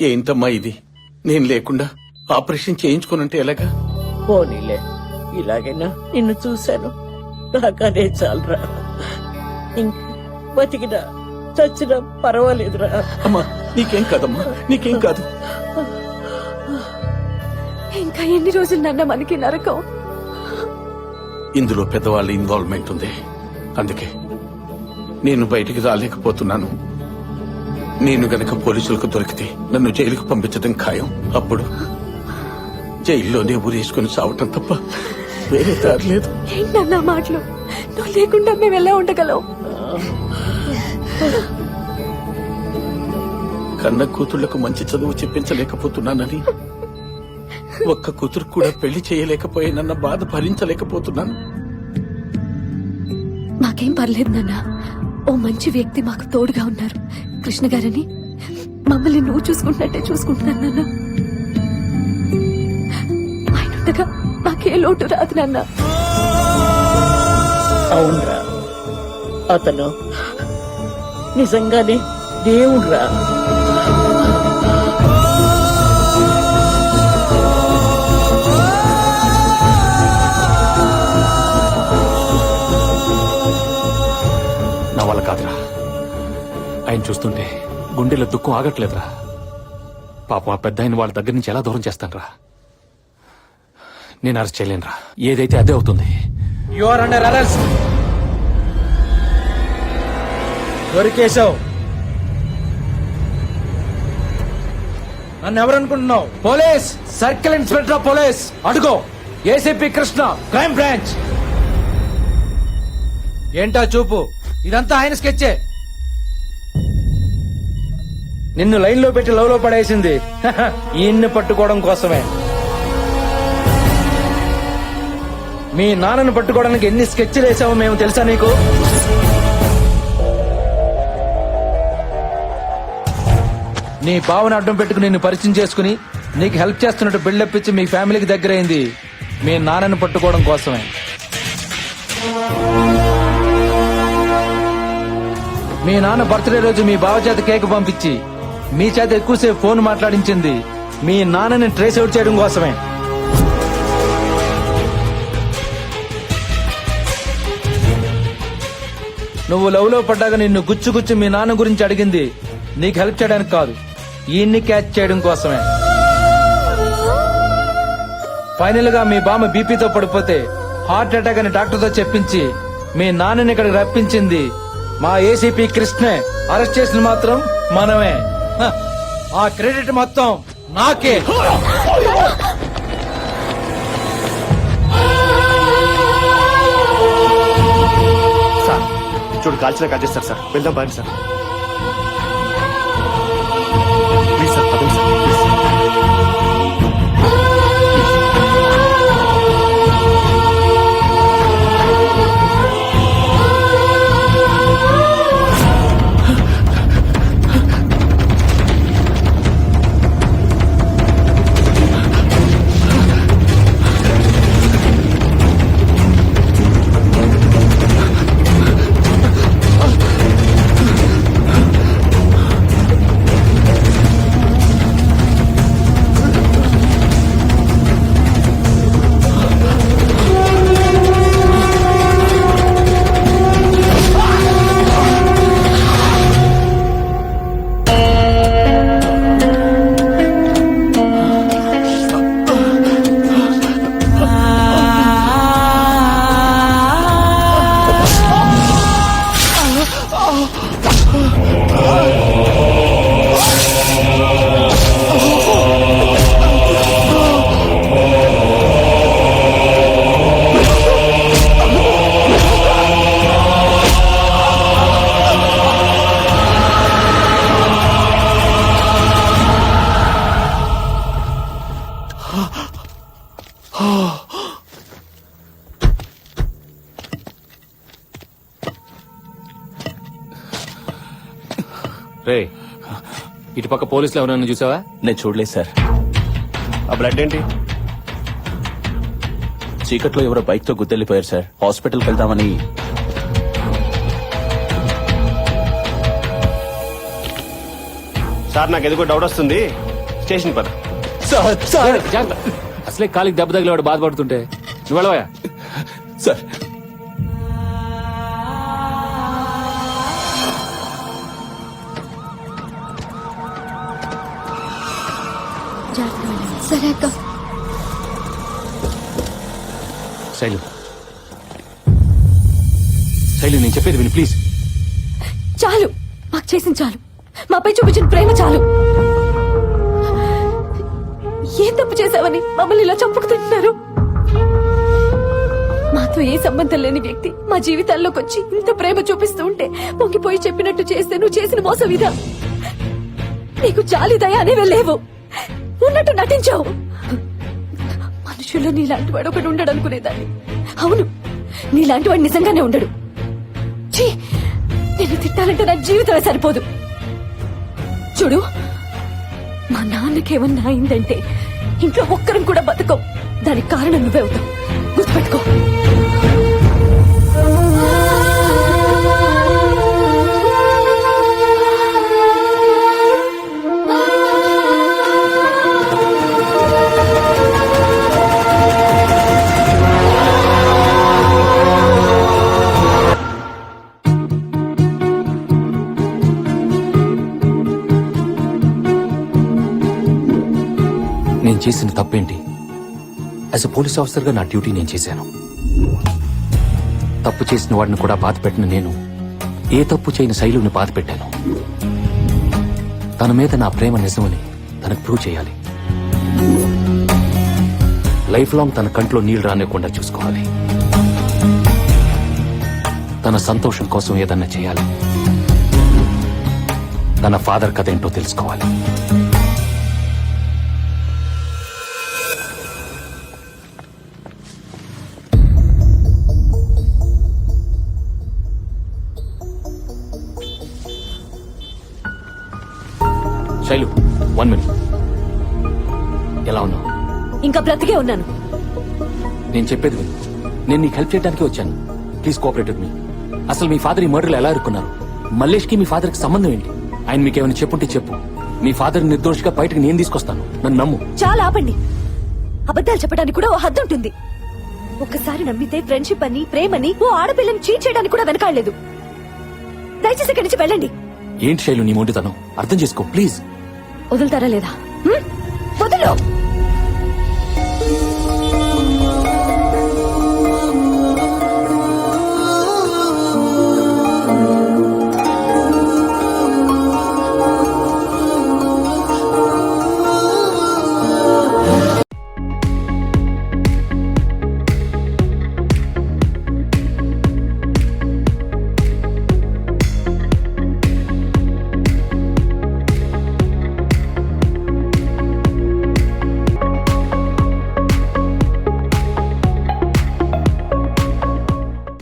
ఏంటమ్మా ఇది? నేను లేకుండా ఆపరేషన్ చేయించుకోనంటే ఎలాగా? పోనీలే ఇలాగైనా నిన్ను చూశాను. నాకనే చాలరా. బతికినా చచ్చినా పర్వాలేదురా. అమ్మా నీకేం కాదమ్మా నీకేం కాదు. ఇంకా ఎన్ని రోజులు నాన్న మనకి నరకం? ఇందులో పెద్దవాళ్ళ ఇన్వాల్వ్మెంట్ ఉంది. అందుకే నేను బయటికి రాలేకపోతున్నాను. నేను గనక పోలీసులకు దొరికితే నన్ను జైలుకు పంపించడం ఖాయం. అప్పుడు జైల్లోనే ఊరేసుకుని సావటం తప్ప వేరే దారి లేదు. ఏంటన్నా మాటలు? నువ్వు లేకుండా మేము ఎలా ఉండగలం? కన్న కూతుళ్ళకు మంచి చదువు చెప్పించలేకపోతున్నానని ఒక్క కూతురు కూడా పెళ్ళి చేయలేకపోయానన్న బాధ భరించలేకపోతున్నాను. మాకేం పర్లేదు నాన్న. ఓ మంచి వ్యక్తి మాకు తోడుగా ఉన్నారు. కృష్ణ గారని. మమ్మల్ని నువ్వు చూసుకుంటున్నట్టే చూసుకుంటున్నాను నాన్న. ఆయన ఉండగా మాకే లోటు రాదు నాన్న. అవునరా. అతను నిజంగానే దేవుడురా. గుండెలో దుఃఖం ఆగట్లేదురా. పాపం ఆ పెద్ద వాళ్ళ దగ్గర నుంచి ఎలా దూరం చేస్తానరా? నేను అరెస్ట్ చేయలేనురా. ఏదైతే అదే అవుతుంది. యు ఆర్ అండర్ అరెస్ట్ దొరికేశావు నన్ను ఎవరనుకుంటున్నావు? పోలీస్! Circle inspector police! అడుగో! ACP Krishna crime branch! ఏంటా చూపు? ఇదంతా ఆయన స్కెచ్చే. నిన్ను లైన్లో పెట్టి లవ్లో పడేసింది ఈయన్ని పట్టుకోవడం కోసమే. మీ నాన్నను పట్టుకోవడానికి ఎన్ని స్కెచ్లు వేసామో మేము తెలుసా నీకు? నీ బావని అడ్డం పెట్టుకుని నిన్ను పరిచయం చేసుకుని నీకు హెల్ప్ చేస్తున్నట్టు బిల్డప్ ఇచ్చి మీ ఫ్యామిలీకి దగ్గరైంది. మీ నాన్నను పట్టుకోవడం కోసమే. మీ నాన్న బర్త్డే రోజు మీ బావ చేత కేక్ పంపించి మీ చేత ఎక్కువసేపు ఫోన్ మాట్లాడించింది. మీ నాన్నని ట్రేస్ అవుట్ చేయడం కోసమే. నువ్వు లవ్లో పడ్డాక నిన్ను గుచ్చు గుచ్చు మీ నాన్న గురించి అడిగింది. నీకు హెల్ప్ చేయడానికి కాదు. ఈయన్ని క్యాచ్ చేయడం కోసమే. ఫైనల్గా మీ బామ్మ బీపీతో పడిపోతే హార్ట్ అటాక్ అని డాక్టర్తో చెప్పించి మీ నాన్నని ఇక్కడికి రప్పించింది. మా ఏసీపీ కృష్ణే. అరెస్ట్ చేసిన మాత్రం మనమే. ఆ క్రెడిట్ మొత్తం నాకే. సార్ చూడు కాల్చిన కాల్ చేస్తారు సార్. వెళ్దాం బాగా సార్. రే ఇటు పక్క పోలీసులు ఎవరైనా చూసావా? నేను చూడలేదు సార్. ఆ బ్లడ్ ఏంటి? చీకట్లో ఎవరో బైక్తో గుద్దెళ్ళిపోయారు సార్. హాస్పిటల్కి వెళ్దామని. సార్ నాకు ఎందుకో డౌట్ వస్తుంది. స్టేషన్ పద. Sir sir. జాగ్రత్త. అసలే కాలికి దెబ్బ తగిలేవాడు బాధపడుతుంటే. నువ్వు వెళ్ళవా సార్ సరే అక్క శైలు. శైలు నేను చెప్పేది విని ప్లీజ్. చాలు. మాకు చేసింది చాలు. మాపై చూపించిన ప్రేమ చాలు. ఏం తప్పు చేశావని మమ్మల్ని ఇలా చంపుకు తింటున్నారు? మాతో ఏ సంబంధం లేని వ్యక్తి మా జీవితాల్లోకి వచ్చి ఇంత ప్రేమ చూపిస్తూ ఉంటే పొంగిపోయి చెప్పినట్టు చేస్తే నువ్వు చేసిన మోసం ఇదా నీకు జాలి దయ అనేవే లేవు. ఉన్నట్టు నటించావు. మనుషుల్లో నీలాంటి వాడు ఒకటి ఉండడు అనుకునేదాన్ని. అవును నీలాంటి వాడు నిజంగానే ఉండడు. ఛీ నేను తిట్టాలంటే నా జీవితమే సరిపోదు. చూడు మా నాన్నకేమన్నా అయిందంటే ఇంట్లో ఒక్కరం కూడా బతకం దానికి కారణం నువ్వే అవుతావు. గుర్తుపెట్టుకో. నేను చేసిన తప్పేంటి? యాజ్ అ పోలీస్ ఆఫీసర్గా నా డ్యూటీ నేను చేశాను. తప్పు చేసిన వాడిని కూడా బాధ పెట్టిన నేను ఏ తప్పు చేయని శైలుని బాధ పెట్టాను. తన మీద నా ప్రేమ నిజమని తనకు ప్రూవ్ చేయాలి. లైఫ్ లాంగ్ తన కంట్లో నీళ్ళు రానివ్వకుండా చూసుకోవాలి. తన సంతోషం కోసం ఏదన్నా చేయాలి. తన ఫాదర్ కథ ఏంటో తెలుసుకోవాలి. ఇంకా బ్రతికే ఉన్నాను. నేను చెప్పేది విను. నేను నీకు హెల్ప్ చేయడానికి వచ్చాను. ప్లీజ్ కోఆపరేట్ మీ అసలు మీ ఫాదర్ ఈ మర్డర్లు ఎలా ఇరుక్కున్నారు? మల్లేష్కి మీ ఫాదర్కి సంబంధం ఏంటి? ఆయన మీకు ఏమైనా చెప్పుంటే చెప్పు. మీ ఫాదర్ నిర్దోషిగా బయటకు నేను తీసుకొస్తాను. నన్ను నమ్ము. చాలా ఆపండి. అబద్ధాలు చెప్పడానికి కూడా ఓ హద్దు ఉంటుంది. ఒక్కసారి నమ్మితే ఫ్రెండ్షిప్ అని ప్రేమని ఓ ఆడపిల్లని చీట్ చేయడానికి కూడా వెనకాడలేదు. దయచేసి ఇక్కడి నుంచి వెళ్ళండి. ఏంటి శైలు నీ మొండితనం? అర్థం చేసుకో ప్లీజ్ వదులుతారా లేదా? వదులు!